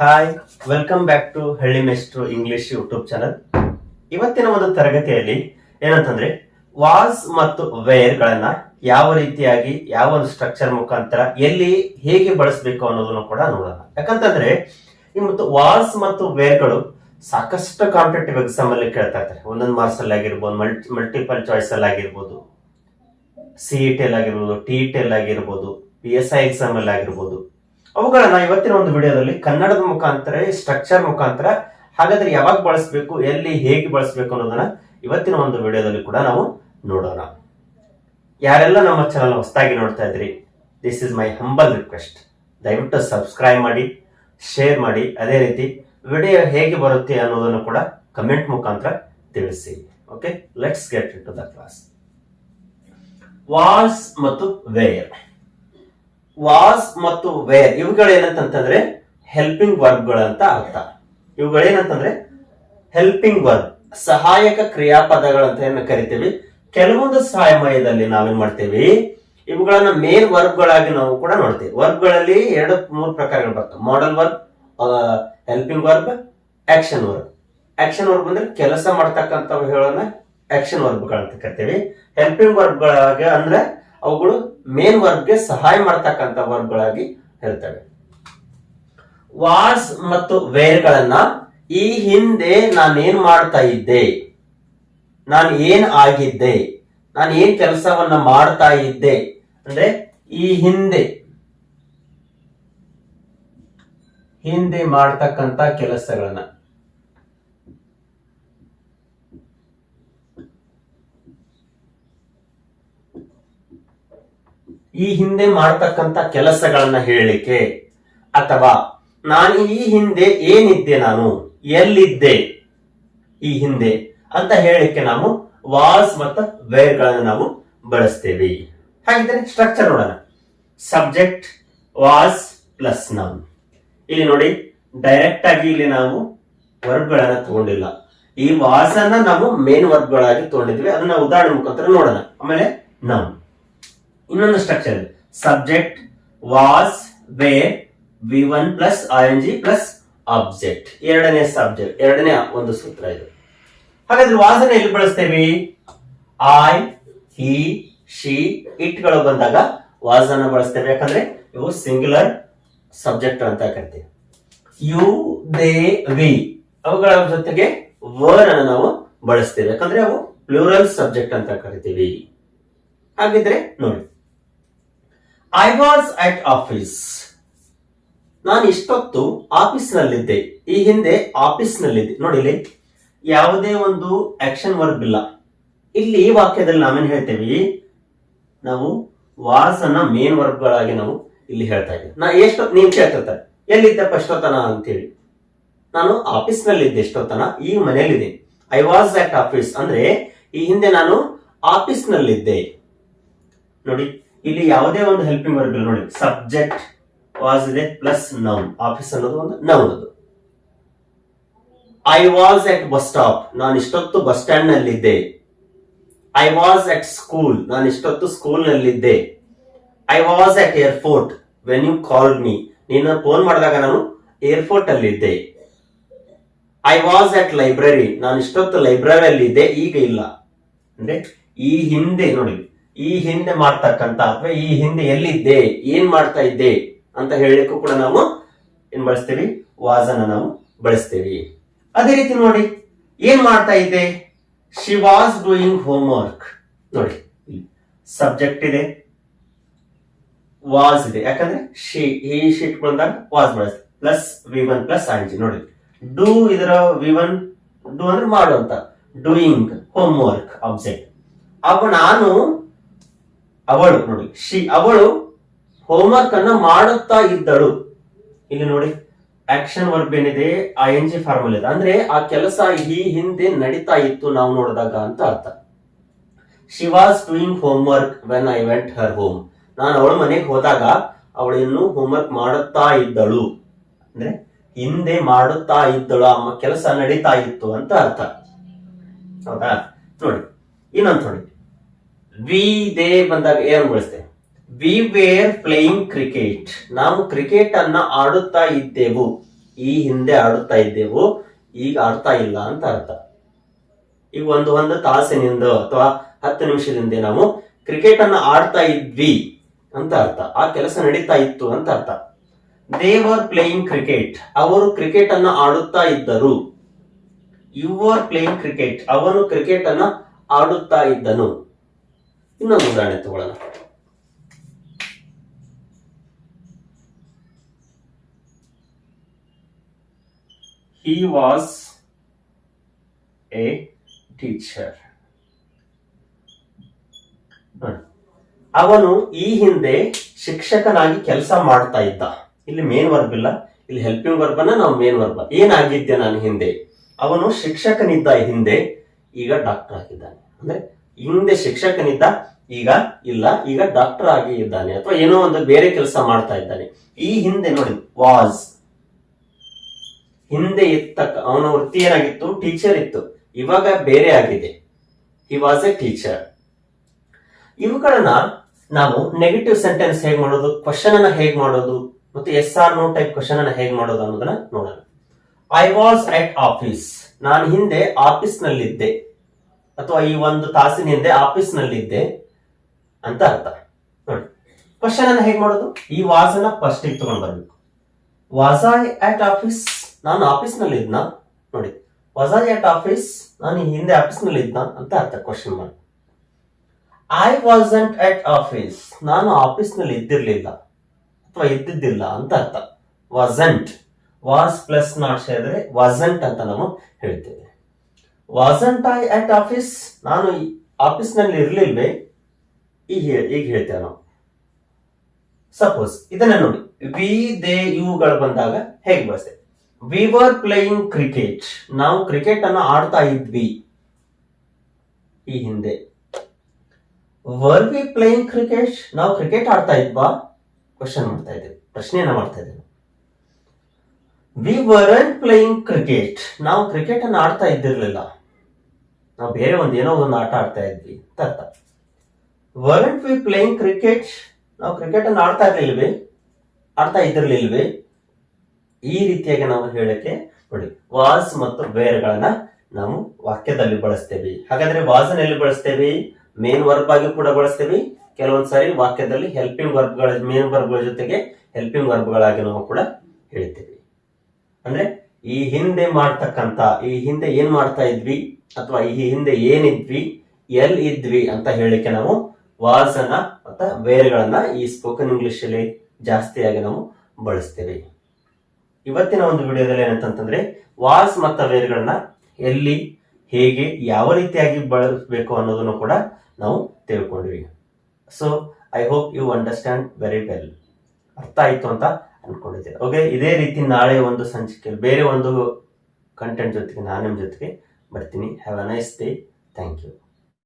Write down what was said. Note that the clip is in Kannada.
ಹಾಯ್ ವೆಲ್ಕಮ್ ಬ್ಯಾಕ್ ಟು ಹಳ್ಳಿ ಮೆಸ್ಟ್ರು ಇಂಗ್ಲಿಷ್ ಯೂಟ್ಯೂಬ್ ಚಾನಲ್ ಇವತ್ತಿನ ಒಂದು ತರಗತಿಯಲ್ಲಿ ಏನಂತಂದ್ರೆ ವಾಸ್ ಮತ್ತು ವೇರ್ ಗಳನ್ನ ಯಾವ ರೀತಿಯಾಗಿ, ಯಾವ ಒಂದು ಸ್ಟ್ರಕ್ಚರ್ ಮುಖಾಂತರ ಎಲ್ಲಿ ಹೇಗೆ ಬಳಸಬೇಕು ಅನ್ನೋದನ್ನು ಕೂಡ ನೋಡೋಣ. ಯಾಕಂತಂದ್ರೆ ಈ ಮತ್ತು ವಾಸ್ ಮತ್ತು ವೇರ್ಗಳು ಸಾಕಷ್ಟು ಕಾಂಪಿಟೇಟಿವ್ ಎಕ್ಸಾಮ್ ಅಲ್ಲಿ ಕೇಳ್ತಾ ಇರ್ತಾರೆ. ಒಂದೊಂದು ಮಾರ್ಕ್ಸ್ ಅಲ್ಲಿ ಆಗಿರ್ಬೋದು ಮಲ್ಟಿ ಮಲ್ಟಿಪಲ್ ಚಾಯ್ಸ್ ಅಲ್ಲಿ ಆಗಿರ್ಬೋದು ಸಿ ಅಲ್ಲಿ ಎಲ್ ಆಗಿರ್ಬೋದು ಟಿ ಎಲ್ ಆಗಿರ್ಬೋದು ಪಿ ಎಸ್ ಐ ಎಕ್ಸಾಮ್ ಅಲ್ಲಿ ಆಗಿರ್ಬೋದು ಅವುಗಳನ್ನ ಇವತ್ತಿನ ಒಂದು ವಿಡಿಯೋದಲ್ಲಿ ಕನ್ನಡದ ಮುಖಾಂತರ ಸ್ಟ್ರಕ್ಚರ್ ಮುಖಾಂತರ ಹಾಗಾದ್ರೆ ಯಾವಾಗ ಬಳಸಬೇಕು, ಎಲ್ಲಿ ಹೇಗೆ ಬಳಸಬೇಕು ಅನ್ನೋದನ್ನ ಇವತ್ತಿನ ಒಂದು ವಿಡಿಯೋದಲ್ಲಿ ಕೂಡ ನಾವು ನೋಡೋಣ. ಯಾರೆಲ್ಲ ನಮ್ಮ ಚಾನಲ್ ಹೊಸದಾಗಿ ನೋಡ್ತಾ ಇದ್ರಿ this is my humble request ದಯವಿಟ್ಟು ಸಬ್ಸ್ಕ್ರೈಬ್ ಮಾಡಿ ಶೇರ್ ಮಾಡಿ, ಅದೇ ರೀತಿ ವಿಡಿಯೋ ಹೇಗೆ ಬರುತ್ತೆ ಅನ್ನೋದನ್ನು ಕೂಡ ಕಮೆಂಟ್ ಮುಖಾಂತರ ತಿಳಿಸಿ. Okay let's get into the class was ಮತ್ತು ವೇರ್ ವಾಸ್ ಮತ್ತು ವೇರ್ ಏನಂತಂತಂದ್ರೆ ಹೆಲ್ಪಿಂಗ್ ವರ್ಬ್ಗಳಂತ ಅರ್ಥ. ಇವುಗಳೇನಂತಂದ್ರೆ ಹೆಲ್ಪಿಂಗ್ ವರ್ಬ್ ಸಹಾಯಕ ಕ್ರಿಯಾಪದಗಳಂತ ಏನು ಕರಿತೀವಿ? ಕೆಲವೊಂದು ಸಮಯದಲ್ಲಿ ನಾವೇನ್ ಮಾಡ್ತೀವಿ? ಇವುಗಳನ್ನ ಮೇನ್ ವರ್ಬ್ಗಳಾಗಿ ನಾವು ಕೂಡ ನೋಡ್ತೀವಿ. ವರ್ಬ್ಗಳಲ್ಲಿ ಎರಡು, ಮೂರು ಪ್ರಕಾರಗಳು ಬರ್ತವೆ. Modal verb helping verb action verb action verb ಅಂದ್ರೆ ಕೆಲಸ ಮಾಡ್ತಕ್ಕಂಥ ಹೇಳೋಣ. ಆಕ್ಷನ್ ವರ್ಬ್ಗಳಂತ ಕರಿತೀವಿ. ಹೆಲ್ಪಿಂಗ್ ವರ್ಬ್ಗಳಾಗ ಅಂದ್ರೆ ಅವುಗಳು ಮೇನ್ ವರ್ಗ್ಗೆ ಸಹಾಯ ಮಾಡ್ತಕ್ಕಂಥ ವರ್ಗ್ಗಳಾಗಿ ಹೇಳ್ತವೆ. ವಾಸ್ ಮತ್ತು ವೇರ್ಗಳನ್ನ ಈ ಹಿಂದೆ ನಾನೇನ್ ಮಾಡ್ತಾ ಇದ್ದೆ, ನಾನು ಏನ್ ಆಗಿದ್ದೆ, ನಾನು ಏನ್ ಕೆಲಸವನ್ನ ಮಾಡ್ತಾ ಇದ್ದೆ, ಅಂದ್ರೆ ಈ ಹಿಂದೆ ಹಿಂದೆ ಮಾಡ್ತಕ್ಕಂತ ಕೆಲಸಗಳನ್ನ. ಈ ಹಿಂದೆ ಮಾಡತಕ್ಕಂತ ಕೆಲಸಗಳನ್ನ ಹೇಳಲಿಕ್ಕೆ ಅಥವಾ ನಾನು ಈ ಹಿಂದೆ ಏನಿದ್ದೆ ನಾನು, ಎಲ್ಲಿದ್ದೆ ಈ ಹಿಂದೆ ಅಂತ ಹೇಳಲಿಕ್ಕೆ ನಾವು ವಾಸ್ ಮತ್ತು ವೇರ್ಗಳನ್ನು ನಾವು ಬಳಸ್ತೇವೆ. ಹಾಗಿದ್ರೆ ಸ್ಟ್ರಕ್ಚರ್ ನೋಡೋಣ. ಸಬ್ಜೆಕ್ಟ್ ವಾಸ್ ಪ್ಲಸ್ ನೌನ್ ಇಲ್ಲಿ ನೋಡಿ ಡೈರೆಕ್ಟ್ ಆಗಿ ಇಲ್ಲಿ ನಾವು ವರ್ಬ್ ಗಳನ್ನ ತಗೊಂಡಿಲ್ಲ. ಈ ವಾಸ್ ಅನ್ನ ನಾವು ಮೇನ್ ವರ್ಬ್ ಗಳಾಗಿ ತಗೊಂಡಿದ್ವಿ. ಅದನ್ನ ಉದಾಹರಣೆ ಮುಖಾಂತರ ನೋಡೋಣ. ಆಮೇಲೆ ನೌನ್ ಇನ್ನೊಂದು ಸ್ಟ್ರಕ್ಚರ್ ಇದೆ. Subject was were V one plus I N G plus object ಎರಡನೇ ಸಬ್ಜೆಕ್ಟ್ ಎರಡನೇ ಒಂದು ಸೂತ್ರ ಇದು. ಹಾಗಾದ್ರೆ ವಾಸನೆ ಎಲ್ಲಿ ಬಳಸ್ತೇವೆ? ಐ ಹಿ ಶಿ ಇಟ್ಗಳು ಬಂದಾಗ ವಾಸನ ಬಳಸ್ತೇವೆ. ಯಾಕಂದ್ರೆ ಇವು ಸಿಂಗ್ಯುಲರ್ ಸಬ್ಜೆಕ್ಟ್ ಅಂತ ಕರಿತೀವಿ. ಯು ದೇ ವಿ ಅವುಗಳ ಜೊತೆಗೆ ವರ್ ಅನ್ನು ನಾವು ಬಳಸ್ತೇವೆ. ಯಾಕಂದ್ರೆ ಅವು ಪ್ಲೂರಲ್ ಸಬ್ಜೆಕ್ಟ್ ಅಂತ ಕರಿತೀವಿ. ಹಾಗಿದ್ರೆ ನೋಡಿ. ಐ ವಾಸ್ ಅಟ್ ಆಫೀಸ್ ನಾನು ಇಷ್ಟೊತ್ತು ಆಫೀಸ್ನಲ್ಲಿದ್ದೆ. ಈ ಹಿಂದೆ ಆಫೀಸ್ನಲ್ಲಿದ್ದೆ. ನೋಡಿ ಇಲ್ಲಿ, ಯಾವುದೇ ಒಂದು ಆಕ್ಷನ್ ವರ್ಬ್ ಇಲ್ಲ. ಇಲ್ಲಿ ಈ ವಾಕ್ಯದಲ್ಲಿ ನಾವೇನು ಹೇಳ್ತೇವೆ? ನಾವು ವಾಸ್ ಅನ್ನ ಮೇನ್ ವರ್ಬ್ಗಳಾಗಿ ನಾವು ಇಲ್ಲಿ ಹೇಳ್ತಾ ಇದ್ದೀವಿ. ನಾ ಎಷ್ಟು ನೀನ್ ಕೇಳ್ತಿರ್ತಾರೆ. ಎಲ್ಲಿದ್ದಪ್ಪ ಎಷ್ಟೊತ್ತನ ಅಂತೇಳಿ. ನಾನು ಆಫೀಸ್ನಲ್ಲಿದ್ದೆ ಎಷ್ಟೊತ್ತನ ಈಗ ಮನೆಯಲ್ಲಿದೆ ಐ ವಾಸ್ ಅಟ್ ಆಫೀಸ್ ಅಂದ್ರೆ ಈ ಹಿಂದೆ ನಾನು ಆಫೀಸ್ನಲ್ಲಿದ್ದೆ. ನೋಡಿ ಇಲ್ಲಿ ಯಾವುದೇ ಒಂದು ಹೆಲ್ಪಿಂಗ್ ವರ್ಬ್ ನೋಡಿ ಸಬ್ಜೆಕ್ಟ್ ವಾಸ್ ಇದೆ ಪ್ಲಸ್ ನೌನ್ ಆಫೀಸ್ ಅನ್ನೋದು ಒಂದು ನೌನ್ ಅದು. I was at bus stop ನಾನು ಇಷ್ಟೊತ್ತು ಬಸ್ ಸ್ಟ್ಯಾಂಡ್ ನಲ್ಲಿದ್ದೆ. ಐ ವಾಸ್ ಅಟ್ ಸ್ಕೂಲ್ ನಾನು ಇಷ್ಟೊತ್ತು school ನಲ್ಲಿದ್ದೆ. I was at airport when you called me ನೀನು ಫೋನ್ ಮಾಡಿದಾಗ ನಾನು ಏರ್ಪೋರ್ಟ್ ಅಲ್ಲಿದ್ದೆ. ಐ ವಾಸ್ ಅಟ್ ಲೈಬ್ರರಿ ನಾನು ಇಷ್ಟೊತ್ತು ಲೈಬ್ರರಿಯಲ್ಲಿ ಇದ್ದೆ ಈಗ ಇಲ್ಲ. ಅಂದ್ರೆ ಈ ಹಿಂದೆ ನೋಡಿ ಈ ಹಿಂದೆ ಮಾಡ್ತಕ್ಕಂತ ಅಥವಾ ಈ ಹಿಂದೆ ಎಲ್ಲಿದ್ದೆ, ಏನ್ ಮಾಡ್ತಾ ಇದ್ದೆ ಅಂತ ಹೇಳಲಿಕ್ಕೂ ಕೂಡ ನಾವು ಏನ್ ಬಳಸ್ತೀವಿ? ವಾಸನ ನಾವು ಬಳಸ್ತೀವಿ. ಅದೇ ರೀತಿ ನೋಡಿ, ಏನ್ ಮಾಡ್ತಾ ಇದ್ದೆ? She was doing homework ನೋಡಿ ಸಬ್ಜೆಕ್ಟ್ ಇದೆ ವಾಸ್ ಇದೆ. ಯಾಕಂದ್ರೆ ಶಿ ಈ ಶೀಟ್ ಬಂದಾಗ ವಾಸ್ ಬಳಸ್ತೀವಿ. Plus V one plus I ನೋಡಿ ಡೂ ಇದರ ವಿ ಒನ್ ಡೂ ಅಂದ್ರೆ ಮಾಡುವಂತ ಡೂಯಿಂಗ್ ಹೋಮ್ ವರ್ಕ್ ಆಬ್ಜೆಕ್ಟ್ ಅವ ನಾನು ಅವಳು ನೋಡಿ. ಶಿ ಅವಳು ಹೋಮ್ವರ್ಕ್ ಅನ್ನ ಮಾಡುತ್ತಾ ಇದ್ದಳು. ಇಲ್ಲಿ ನೋಡಿ. ಆಕ್ಷನ್ ವರ್ಬ್ ಏನಿದೆ? ಆ ಎನ್ ಜಿ ಫಾರ್ಮಲ್ ಇದೆ. ಅಂದ್ರೆ ಆ ಕೆಲಸ ಈ ಹಿಂದೆ ನಡೀತಾ ಇತ್ತು ನಾವು ನೋಡಿದಾಗ ಅಂತ ಅರ್ಥ. She was doing homework when I went her home ನಾನು ಅವಳ ಮನೆಗೆ ಹೋದಾಗ ಅವಳು ಹೋಮ್ ಹೋಮ್ವರ್ಕ್ ಮಾಡುತ್ತಾ ಇದ್ದಳು. ಅಂದ್ರೆ ಹಿಂದೆ ಮಾಡುತ್ತಾ ಇದ್ದಳು ಅಮ್ಮ ಕೆಲಸ ನಡೀತಾ ಇತ್ತು ಅಂತ ಅರ್ಥ. ಹೌದಾ? ನೋಡಿ. ಇನ್ನೊಂದು ನೋಡಿ. ವಿ ದೇ ಬಂದಾಗ ಏನ್ ಬಳಸ್ತೇವೆ ವಿ ವೇರ್ ಪ್ಲೇಯಿಂಗ್ ಕ್ರಿಕೆಟ್ ನಾವು ಕ್ರಿಕೆಟ್ ಅನ್ನ ಆಡುತ್ತಾ ಇದ್ದೆವು. ಈ ಹಿಂದೆ ಆಡುತ್ತಾ ಇದ್ದೆವು, ಈಗ ಆಡ್ತಾ ಇಲ್ಲ ಅಂತ ಅರ್ಥ. ಈಗ ಒಂದು ಒಂದು ತಾಸಿನಿಂದ ಅಥವಾ ಹತ್ತು ನಿಮಿಷದಿಂದ ನಾವು ಕ್ರಿಕೆಟ್ ಅನ್ನ ಆಡ್ತಾ ಇದ್ವಿ ಅಂತ ಅರ್ಥ. ಆ ಕೆಲಸ ನಡೀತಾ ಇತ್ತು ಅಂತ ಅರ್ಥ. ದೇವರ್ ಪ್ಲೇಯಿಂಗ್ ಕ್ರಿಕೆಟ್ ಅವರು ಕ್ರಿಕೆಟ್ ಅನ್ನ ಆಡುತ್ತಾ ಇದ್ದರು. ಯು ಆರ್ ಪ್ಲೇಯಿಂಗ್ ಕ್ರಿಕೆಟ್ ಅವನು ಕ್ರಿಕೆಟ್ ಅನ್ನ ಆಡುತ್ತಾ ಇದ್ದನು. ಇನ್ನೊಂದು ಉದಾಹರಣೆ ತಗೊಳ್ಳೋಣ. Was a teacher. ನೋಡಿ. ಅವನು ಈ ಹಿಂದೆ ಶಿಕ್ಷಕನಾಗಿ ಕೆಲಸ ಮಾಡ್ತಾ ಇದ್ದ. ಇಲ್ಲಿ ಮೇನ್ ವರ್ಬ್ ಇಲ್ಲ. ಇಲ್ಲಿ ಹೆಲ್ಪಿಂಗ್ ವರ್ಬ್ ಅನ್ನ ನಾವು ಮೇನ್ ವರ್ಬ್ ಏನಾಗಿದ್ದೆ ನಾನು ಹಿಂದೆ? ಅವನು ಶಿಕ್ಷಕನಿದ್ದ ಹಿಂದೆ ಈಗ ಡಾಕ್ಟರ್ ಆಗಿದ್ದಾನೆ. ಅಂದ್ರೆ ಹಿಂದೆ ಶಿಕ್ಷಕನಿದ್ದ, ಈಗ ಇಲ್ಲ, ಈಗ ಡಾಕ್ಟರ್ ಆಗಿ ಇದ್ದಾನೆ ಅಥವಾ ಏನೋ ಒಂದು ಬೇರೆ ಕೆಲಸ ಮಾಡ್ತಾ ಇದ್ದಾನೆ. ಈ ಹಿಂದೆ ನೋಡಿ ವಾಸ್ ಹಿಂದೆ ಇತ್ತಕ್ಕ ಅವನ ವೃತ್ತಿ ಏನಾಗಿತ್ತು? ಟೀಚರ್ ಇತ್ತು. ಇವಾಗ ಬೇರೆ ಆಗಿದೆ. ಹಿ ವಾಸ್ ಎ ಟೀಚರ್ ಇವುಗಳನ್ನ ನಾವು ನೆಗೆಟಿವ್ ಸೆಂಟೆನ್ಸ್ ಹೇಗೆ ಮಾಡೋದು ಕ್ವಶನ್ ಅನ್ನ ಹೇಗೆ ಮಾಡೋದು, ಮತ್ತು yes or no type question ಅನ್ನ ಹೇಗೆ ಮಾಡೋದು ಅನ್ನೋದನ್ನ ನೋಡೋಣ. ಐ ವಾಸ್ ಅಟ್ ಆಫೀಸ್ ನಾನು ಹಿಂದೆ ಆಫೀಸ್ ನಲ್ಲಿದ್ದೆ. ಅಥವಾ ಈ ಒಂದು ತಾಸಿನ ಹಿಂದೆ ಆಫೀಸ್ ನಲ್ಲಿದ್ದೆ ಅಂತ ಅರ್ಥ. ನೋಡಿ ಕ್ವಶನ್ ಅನ್ನ ಹೇಗೆ ಮಾಡೋದು? ಈ ವಾಸನ ಫಸ್ಟ್ ತಗೊಂಡ್ ಬರ್ಬೇಕು. ವಾಸ್ ಐ ಅಟ್ ಆಫೀಸ್ ನಾನು ಆಫೀಸ್ನಲ್ಲಿ ಇದ್ನ? ನೋಡಿ ವಾಸ್ ಐ ಅಟ್ ಆಫೀಸ್ ನಾನು ಹಿಂದೆ ಆಫೀಸ್ನಲ್ಲಿ ಇದ್ನ ಅಂತ ಅರ್ಥ ಕ್ವಶನ್ ಮಾಡಿ. ಐ ವಾಸಂಟ್ ಅಟ್ ಆಫೀಸ್ ನಾನು ಆಫೀಸ್ನಲ್ಲಿ ಇದ್ದಿರ್ಲಿಲ್ಲ ಅಥವಾ ಇದ್ದಿದ್ದಿಲ್ಲ ಅಂತ ಅರ್ಥ. ವಾಸಂಟ್ ವಾಸ್ ಪ್ಲಸ್ ನಾಟ್ ಸೇರಿದ್ರೆ ವಾಸಂಟ್ ಅಂತ ನಾವು ಹೇಳ್ತೇವೆ. ವಾಸಂಟ್ ಐ ಅಟ್ ಆಫೀಸ್ ನಾನು ಆಫೀಸ್ನಲ್ಲಿ ಇರ್ಲಿಲ್ವೇ? ಈಗ ಈಗ ಹೇಳ್ತೇವೆ ನಾವು. ಸಪೋಸ್ ಇದನ್ನ ನೋಡಿ. ವಿ ದೇ ಇವುಗಳು ಬಂದಾಗ ಹೇಗೆ ಬರ್ತದೆ ವಿ ವರ್ ಪ್ಲೇಯಿಂಗ್ ಕ್ರಿಕೆಟ್ ನಾವು ಕ್ರಿಕೆಟ್ ಅನ್ನು ಆಡ್ತಾ ಇದ್ವಿ. ಈ ಹಿಂದೆ. ವರ್ ವಿ ಪ್ಲೇಯಿಂಗ್ ಕ್ರಿಕೆಟ್ ನಾವು ಕ್ರಿಕೆಟ್ ಆಡ್ತಾ ಇದ್ವಾ? ಕ್ವಶನ್ ಮಾಡ್ತಾ ಇದ್ದೇವೆ. ಪ್ರಶ್ನೆಯನ್ನ ಮಾಡ್ತಾ ಇದ್ದೇವೆ. ವಿ ವರ್ ಪ್ಲೇಯಿಂಗ್ ಕ್ರಿಕೆಟ್ ನಾವು ಕ್ರಿಕೆಟ್ ಅನ್ನು ಆಡ್ತಾ ಇದ್ದಿರ್ಲಿಲ್ಲ. ನಾವು ಬೇರೆ ಒಂದು ಏನೋ ಒಂದು ಆಟ ಆಡ್ತಾ ಇದ್ವಿ ಅರ್ಥ. ವರಂಟ್ ವಿ ಪ್ಲೇಯಿಂಗ್ ಕ್ರಿಕೆಟ್ ನಾವು ಕ್ರಿಕೆಟ್ ಅನ್ನು ಆಡ್ತಾ ಇರ್ಲಿಲ್ವಿ? ಆಡ್ತಾ ಇದ್ರಲಿಲ್ವಿ ಈ ರೀತಿಯಾಗಿ ನಾವು ಹೇಳಕ್ಕೆ ನೋಡಿ ವಾಸ್ ಮತ್ತು ವೇರ್ಗಳನ್ನ ನಾವು ವಾಕ್ಯದಲ್ಲಿ ಬಳಸ್ತೇವೆ. ಹಾಗಾದ್ರೆ ವಾಸನ್ ಎಲ್ಲಿ ಬಳಸ್ತೇವೆ? ಮೇನ್ ವರ್ಬ್ ಆಗಿ ಕೂಡ ಬಳಸ್ತೇವೆ. ಕೆಲವೊಂದ್ಸಾರಿ ವಾಕ್ಯದಲ್ಲಿ ಹೆಲ್ಪಿಂಗ್ ವರ್ಬ್ಗಳ ಮೇನ್ ವರ್ಬ್ಗಳ ಜೊತೆಗೆ ಹೆಲ್ಪಿಂಗ್ ವರ್ಬ್ಗಳಾಗಿ ನಾವು ಕೂಡ ಹೇಳ್ತೇವೆ. ಅಂದ್ರೆ ಈ ಹಿಂದೆ ಮಾಡ್ತಕ್ಕಂತ, ಈ ಹಿಂದೆ ಏನ್ ಮಾಡ್ತಾ ಇದ್ವಿ? ಅಥವಾ ಈ ಹಿಂದೆ ಏನಿದ್ವಿ, ಎಲ್ ಇದ್ವಿ ಅಂತ ಹೇಳಿಕೆ ನಾವು ವಾಸ್ ಅನ್ನ ಮತ್ತೆ ವೇರ್ಗಳನ್ನ ಈ ಸ್ಪೋಕನ್ ಇಂಗ್ಲಿಷ್ ಅಲ್ಲಿ ಜಾಸ್ತಿಯಾಗಿ ನಾವು ಬಳಸ್ತೇವೆ. ಇವತ್ತಿನ ಒಂದು ವಿಡಿಯೋದಲ್ಲಿ ಏನಂತಂದ್ರೆ ವಾಸ್ ಮತ್ತು ವೇರ್ಗಳನ್ನ ಎಲ್ಲಿ, ಹೇಗೆ, ಯಾವ ರೀತಿಯಾಗಿ ಬಳಸಬೇಕು ಅನ್ನೋದನ್ನು ಕೂಡ ನಾವು ತಿಳ್ಕೊಂಡ್ವಿ. So I hope you understand very well ಅರ್ಥ ಆಯ್ತು ಅಂತ ಅನ್ಕೊಂಡಿದ್ದೇನೆ. ಓಕೆ ಇದೇ ರೀತಿ ನಾಳೆ ಒಂದು ಸಂಚಿಕೆಯಲ್ಲಿ ಬೇರೆ ಒಂದು ಕಂಟೆಂಟ್ ಜೊತೆಗೆ ನಾನು ನಿಮ್ಮ ಜೊತೆಗೆ ಬರ್ತೀನಿ have a nice day thank you